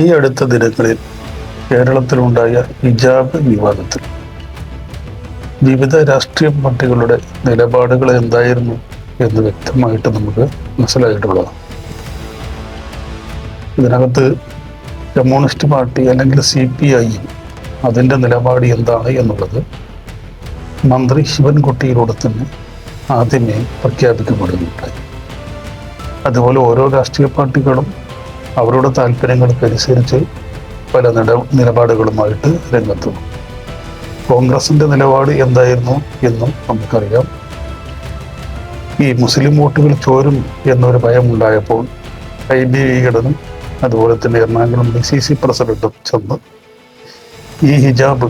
ഈ അടുത്ത ദിനങ്ങളിൽ കേരളത്തിലുണ്ടായ ഹിജാബ് വിവാദത്തിൽ വിവിധ രാഷ്ട്രീയ പാർട്ടികളുടെ നിലപാടുകൾ എന്തായിരുന്നു എന്ന് വ്യക്തമായിട്ട് നമുക്ക് മനസ്സിലായിട്ടുള്ളതാണ്. ഇതിനകത്ത് കമ്മ്യൂണിസ്റ്റ് പാർട്ടി അല്ലെങ്കിൽ സി പി ഐ അതിന്റെ നിലപാട് എന്താണ് എന്നുള്ളത് മന്ത്രി ശിവൻകുട്ടിയിലൂടെ തന്നെ ആദ്യമേ പ്രഖ്യാപിക്കപ്പെടുകയുണ്ടായി അതുപോലെ ഓരോ രാഷ്ട്രീയ പാർട്ടികളും അവരുടെ താല്പര്യങ്ങൾക്കനുസരിച്ച് പല നില നിലപാടുകളുമായിട്ട് രംഗത്തു. കോൺഗ്രസിന്റെ നിലപാട് എന്തായിരുന്നു എന്നും നമുക്കറിയാം. ഈ മുസ്ലിം വോട്ടുകൾ ചോരും എന്നൊരു ഭയമുണ്ടായപ്പോൾ ഐ ബി വിഘടനും അതുപോലെ തന്നെ എറണാകുളം ഡി സി സി പ്രസിഡന്റും ചെന്ന് ഈ ഹിജാബ്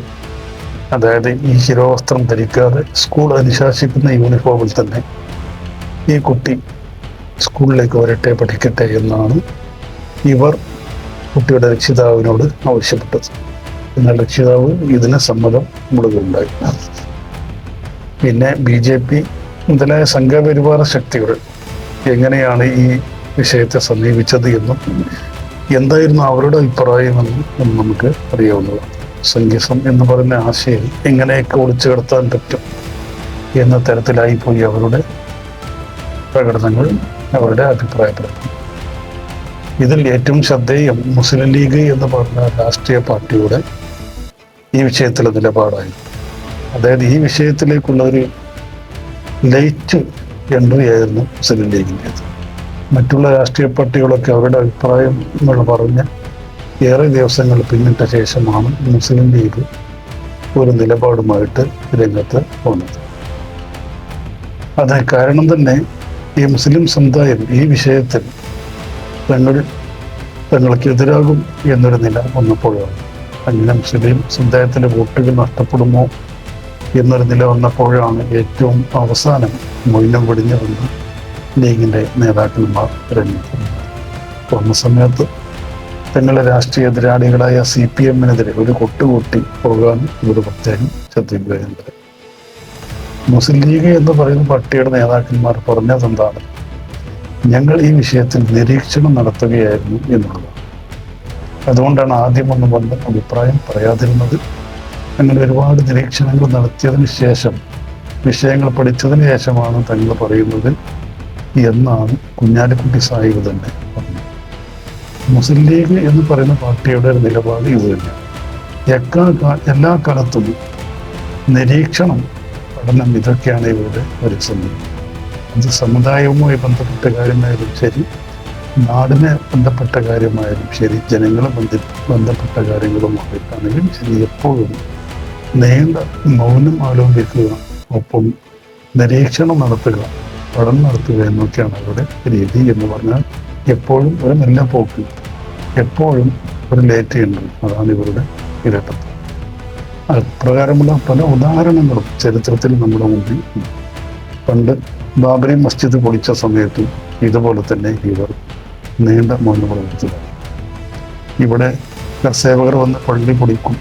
അതായത് ഈ ശിരോവസ്ത്രം ധരിക്കാതെ സ്കൂൾ അനുശാസിക്കുന്ന യൂണിഫോമിൽ തന്നെ ഈ കുട്ടി സ്കൂളിലേക്ക് വരട്ടെ പഠിക്കട്ടെ എന്നാണ് ഇവർ കുട്ടിയുടെ രക്ഷിതാവിനോട് ആവശ്യപ്പെട്ടത്. എന്നാൽ രക്ഷിതാവ് ഇതിന് സമ്മതം മുഴുകുണ്ടായി പിന്നെ ബി ജെ പി മുതലായ സംഘപരിവാര ശക്തികൾ എങ്ങനെയാണ് ഈ വിഷയത്തെ സമീപിച്ചത് എന്നും എന്തായിരുന്നു അവരുടെ അഭിപ്രായമെന്നും നമുക്ക് അറിയാവുന്നതാണ്. സംഗീസം എന്ന് പറയുന്ന ആശയം എങ്ങനെയൊക്കെ ഒളിച്ചു കിടത്താൻ പറ്റും എന്ന തരത്തിലായി പോയി അവരുടെ പ്രകടനങ്ങൾ അവരുടെ അഭിപ്രായ പ്രകടനം ഇതിൽ ഏറ്റവും ശ്രദ്ധേയം മുസ്ലിം ലീഗ് എന്ന് പറഞ്ഞ രാഷ്ട്രീയ പാർട്ടിയുടെ ഈ വിഷയത്തിലെ നിലപാടായിരുന്നു അതായത് ഈ വിഷയത്തിലേക്കുള്ള ഒരു ലൈറ്റ് എൻട്രി ആയിരുന്നു മുസ്ലിം ലീഗിന്റേത്. മറ്റുള്ള രാഷ്ട്രീയ പാർട്ടികളൊക്കെ അവരുടെ അഭിപ്രായങ്ങൾ പറഞ്ഞ് ഏറെ ദിവസങ്ങൾ പിന്നിട്ട ശേഷമാണ് മുസ്ലിം ലീഗ് ഒരു നിലപാടുമായിട്ട് രംഗത്ത് വന്നത്. അതിന് കാരണം തന്നെ ഈ മുസ്ലിം സമുദായം ഈ വിഷയത്തിൽ തങ്ങൾ തങ്ങൾക്കെതിരാകും എന്നൊരു നില വന്നപ്പോഴാണ് അങ്ങനെ മുസ്ലിം സമുദായത്തിന്റെ വോട്ടുകൾ നഷ്ടപ്പെടുമോ എന്നൊരു നില വന്നപ്പോഴാണ് ഏറ്റവും അവസാനം മൊയിനം വെടിഞ്ഞു വന്ന് ലീഗിന്റെ നേതാക്കന്മാർ രംഗത്ത്. വന്ന സമയത്ത് തങ്ങളുടെ രാഷ്ട്രീയ എതിരാളികളായ സി പി എമ്മിനെതിരെ ഒരു കൊട്ടുകൂട്ടി പോകാൻ ഇവർ പ്രത്യേകം ശ്രദ്ധിക്കുകയുണ്ട് മുസ്ലിം ലീഗ് എന്ന് പറയുന്ന പാർട്ടിയുടെ നേതാക്കന്മാർ പറഞ്ഞത് എന്താണ് ഞങ്ങൾ ഈ വിഷയത്തിൽ നിരീക്ഷണം നടത്തുകയായിരുന്നു എന്നുള്ളത്. അതുകൊണ്ടാണ് ആദ്യമൊന്നും വന്ന് അഭിപ്രായം പറയാതിരുന്നത്. ഞങ്ങൾ ഒരുപാട് നിരീക്ഷണങ്ങൾ നടത്തിയതിന് ശേഷം വിഷയങ്ങൾ പഠിച്ചതിന് ശേഷമാണ് തങ്ങൾ പറയുന്നത് എന്നാണ് കുഞ്ഞാലിക്കുട്ടി സാഹിബ് തന്നെ പറഞ്ഞത്. മുസ്ലിം ലീഗ് എന്ന് പറയുന്ന പാർട്ടിയുടെ ഒരു നിലപാട് ഇത് തന്നെയാണ് എക്കാ എല്ലാ കാലത്തും നിരീക്ഷണം പഠനം ഇതൊക്കെയാണ് ഇവരുടെ സമയം അത് സമുദായവുമായി ബന്ധപ്പെട്ട കാര്യമായാലും ശരി നാടിനെ ബന്ധപ്പെട്ട കാര്യമായാലും ശരി ജനങ്ങളെ ബന്ധ ബന്ധപ്പെട്ട കാര്യങ്ങളുമായിട്ടാണെങ്കിലും ശരി എപ്പോഴും നീണ്ട മൗനം അവലംബിക്കുക ഒപ്പം നിരീക്ഷണം നടത്തുക പഠനം നടത്തുക എന്നൊക്കെയാണ് അവരുടെ രീതി എന്ന് പറഞ്ഞാൽ എപ്പോഴും ഒരു നല്ല പോക്ക് എപ്പോഴും ഒരു ലേറ്റ് ഉണ്ട് അതാണ് ഇവരുടെ ഇരട്ടത്ത് അപ്രകാരമുള്ള പല ഉദാഹരണങ്ങളും ചരിത്രത്തിൽ നമ്മുടെ മുമ്പിൽ പണ്ട് ബാബരി മസ്ജിദ് പൊളിച്ച സമയത്തും ഇതുപോലെ തന്നെ ഇവർ നീണ്ട മണ്ണ് പ്രവർത്തിച്ചു. ഇവിടെ കർസേവകർ വന്ന് പള്ളി പൊളിക്കും.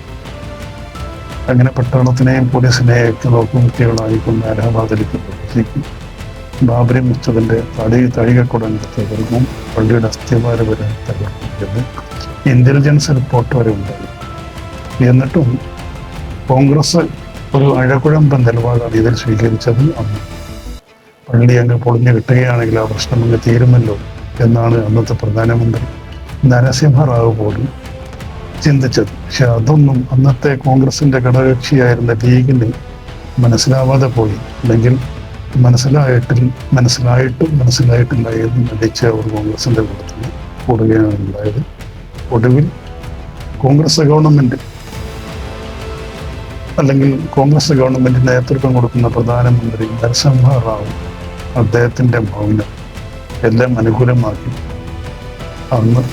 അങ്ങനെ പട്ടാളത്തിനെയും പോലീസിനെയും ഒക്കെ നോക്കുമുട്ടികളായിക്കൊണ്ട് അലഹബാദിലേക്ക് പ്രവർത്തിക്കും. ബാബരി മസ്ജിദിന്റെ തടി തഴികക്കുടങ്ങൾ തകർക്കും പള്ളിയുടെ അസ്ഥിവാര വരെ തകർക്കും. ഇന്റലിജൻസ് റിപ്പോർട്ട് വരെ ഉണ്ടായി എന്നിട്ടും കോൺഗ്രസ് ഒരു അഴകുഴമ്പ നിലപാടാണ് ഇതിൽ സ്വീകരിച്ചത് അന്ന്. പള്ളി അങ്ങ് പൊളിഞ്ഞു കിട്ടുകയാണെങ്കിൽ ആ പ്രശ്നം അങ്ങ് തീരുമല്ലോ എന്നാണ് അന്നത്തെ പ്രധാനമന്ത്രി നരസിംഹറാവു പോലും ചിന്തിച്ചത്. പക്ഷെ അതൊന്നും അന്നത്തെ കോൺഗ്രസിന്റെ ഘടകകക്ഷിയായിരുന്ന ലീഗിന് മനസ്സിലാവാതെ പോയി. അല്ലെങ്കിൽ മനസ്സിലായിട്ടിൽ മനസ്സിലായിട്ടും മനസ്സിലായിട്ടില്ല എന്ന് നടിച്ച ഒരു കോൺഗ്രസിന്റെ കൂട്ടത്തിൽ കൂടുകയാണ് ഉണ്ടായത്. ഒടുവിൽ കോൺഗ്രസ് ഗവൺമെന്റ് അല്ലെങ്കിൽ കോൺഗ്രസ് ഗവൺമെന്റിന് നേതൃത്വം കൊടുക്കുന്ന പ്രധാനമന്ത്രി നരസിംഹറാവു അദ്ദേഹത്തിന്റെ മൗനം എല്ലാം അനുകൂലമാക്കി. അന്ന്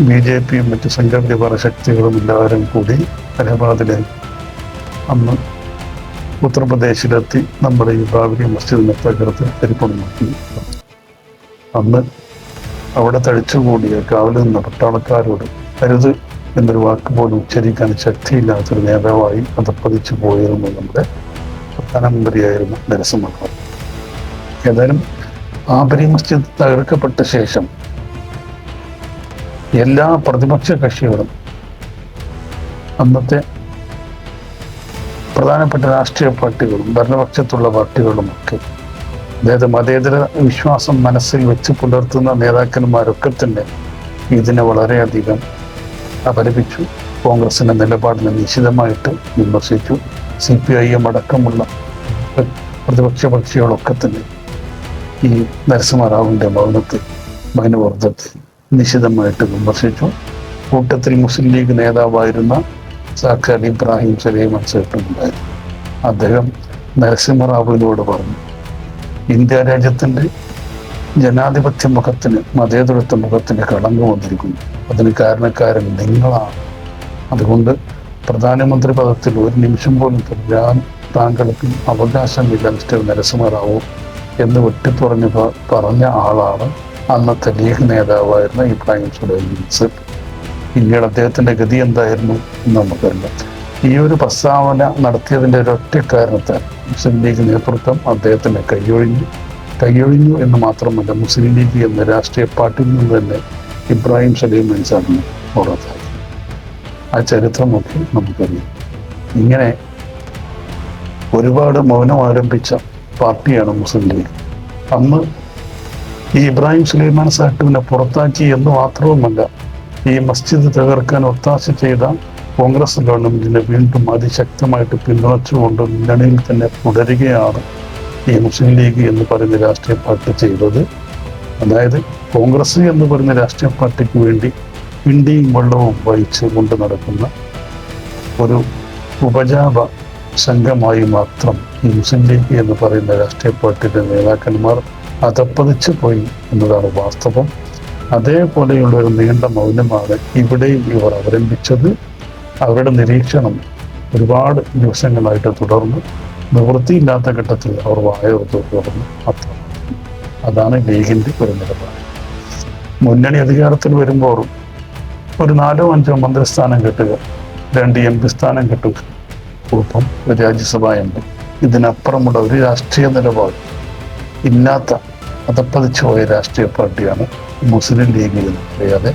ബി ജെ പിയും മറ്റ് സംഘപരിവാര ശക്തികളും എല്ലാവരും കൂടി അലഹബാദിലെ അന്ന് ഉത്തർപ്രദേശിലെത്തി നമ്മുടെ ഈ ബാബരി മസ്ജിദിനെ തകർത്ത് തരിപ്പണമാക്കി അന്ന് അവിടെ തഴിച്ചുകൂടിയ കാവലിൽ നിന്ന പട്ടാളക്കാരോട് അരുത് എന്നൊരു വാക്ക് പോലും ഉച്ചരിക്കാൻ ശക്തിയില്ലാത്തൊരു നേതാവായി അത് പതിച്ചു പോയിരുന്നു നമ്മുടെ പ്രധാനമന്ത്രിയായിരുന്നു നരസിംഹറാവു ഏതായാലും ബാബരി മസ്ജിദ് തകർക്കപ്പെട്ട ശേഷം എല്ലാ പ്രതിപക്ഷ കക്ഷികളും അന്നത്തെ പ്രധാനപ്പെട്ട രാഷ്ട്രീയ പാർട്ടികളും ഭരണപക്ഷത്തുള്ള പാർട്ടികളുമൊക്കെ അതായത് മതേതര വിശ്വാസം മനസ്സിൽ വെച്ച് പുലർത്തുന്ന നേതാക്കന്മാരൊക്കെ തന്നെ ഇതിനെ വളരെയധികം അപലപിച്ചു. കോൺഗ്രസിന്റെ നിലപാടിനെ നിശിതമായിട്ട് വിമർശിച്ചു. സി പി ഐ എം അടക്കമുള്ള പ്രതിപക്ഷ പക്ഷികളൊക്കെ തന്നെ ഈ നരസിംഹറാവുവിന്റെ ഭവനത്തിൽ മൗനവർദ്ധത്തെ നിശിതമായിട്ട് വിമർശിച്ചു. കൂട്ടത്തിൽ മുസ്ലിം ലീഗ് നേതാവായിരുന്ന സാക്കാർ ഇബ്രാഹിം സലീം ചേട്ടുണ്ടായിരുന്നു അദ്ദേഹം നരസിംഹറാവുവിനോട് പറഞ്ഞു ഇന്ത്യ രാജ്യത്തിന്റെ ജനാധിപത്യ മുഖത്തിന് മതേതരത്വ മുഖത്തിന് കടന്നു വന്നിരിക്കുന്നു. അതിന് കാരണക്കാരൻ നിങ്ങളാണ്. അതുകൊണ്ട് പ്രധാനമന്ത്രി പദത്തിൽ ഒരു നിമിഷം പോലും തുടരാൻ താങ്കൾക്ക് അവകാശമില്ല മിസ്റ്റർ നരസിംഹറാവു. എന്ന് വെട്ടിപ്പറഞ്ഞ് പ- പറഞ്ഞ ആളാണ് അന്നത്തെ ലീഗ് നേതാവായിരുന്ന ഇബ്രാഹിം സുലൈമാൻ പിന്നീട് അദ്ദേഹത്തിന്റെ ഗതി എന്തായിരുന്നു എന്ന് നമുക്കറിയാം. ഈ ഒരു പ്രസ്താവന നടത്തിയതിന്റെ ഒരൊറ്റ കാരണത്താൽ മുസ്ലിം ലീഗ് നേതൃത്വം അദ്ദേഹത്തിന് കൈയൊഴിഞ്ഞു. കൈയൊഴിഞ്ഞു എന്ന് മാത്രമല്ല മുസ്ലിം ലീഗ് എന്ന രാഷ്ട്രീയ പാർട്ടിയിൽ നിന്ന് തന്നെ ഇബ്രാഹിം സലീം മനസ്സാണ് പുറത്താക്കി ആ ചരിത്രമൊക്കെ നമുക്കറിയാം. ഇങ്ങനെ ഒരുപാട് മൗനം ആരംഭിച്ച പാർട്ടിയാണ് മുസ്ലിം ലീഗ്. അന്ന് ഈ ഇബ്രാഹിം സുലൈമാൻ സാഹിബിനെ പുറത്താക്കി എന്ന് മാത്രവുമല്ല ഈ മസ്ജിദ് തകർക്കാൻ ഒത്താശ ചെയ്ത കോൺഗ്രസ് ഗവൺമെന്റിനെ വീണ്ടും അതിശക്തമായിട്ട് പിന്തുണച്ചുകൊണ്ട് മുന്നണിയിൽ തന്നെ തുടരുകയാണ് ഈ മുസ്ലിം ലീഗ് എന്ന് പറയുന്ന രാഷ്ട്രീയ പാർട്ടി ചെയ്തത്. അതായത് കോൺഗ്രസ് എന്ന് പറയുന്ന രാഷ്ട്രീയ പാർട്ടിക്ക് വേണ്ടി പിണ്ടിയും വെള്ളവും വഹിച്ചു കൊണ്ട് നടക്കുന്ന ഒരു ഉപജാപ സംഘമായി മാത്രം ഈ മുസ്ലിം ലീഗ് എന്ന് പറയുന്ന രാഷ്ട്രീയ പാർട്ടിയുടെ നേതാക്കന്മാർ അതപ്പതിച്ചു പോയി എന്നതാണ് വാസ്തവം. അതേപോലെയുള്ള ഒരു നീണ്ട മൗനമാണ് ഇവിടെയും ഇവർ അവലംബിച്ചത്. അവരുടെ നിരീക്ഷണം ഒരുപാട് ദിവസങ്ങളായിട്ട് തുടർന്നു. നിവൃത്തിയില്ലാത്ത ഘട്ടത്തിൽ അവർ വായോർത്ത് തുടർന്നു അത്ര. അതാണ് ലീഗിന്റെ ഒരു നിലപാട്. മുന്നണി അധികാരത്തിൽ വരുമ്പോൾ ഒരു നാലോ അഞ്ചോ മന്ത്രിസ്ഥാനം കിട്ടുക രണ്ട് എം പി സ്ഥാനം കിട്ടുക ഒപ്പം രാജ്യസഭ എം പി. ഇതിനപ്പുറമുള്ള ഒരു രാഷ്ട്രീയ നിലപാട്. ഇല്ലാത്ത അതപ്പതിച്ചു പോയ രാഷ്ട്രീയ പാർട്ടിയാണ് മുസ്ലിം ലീഗ് എന്ന് പറയാതെ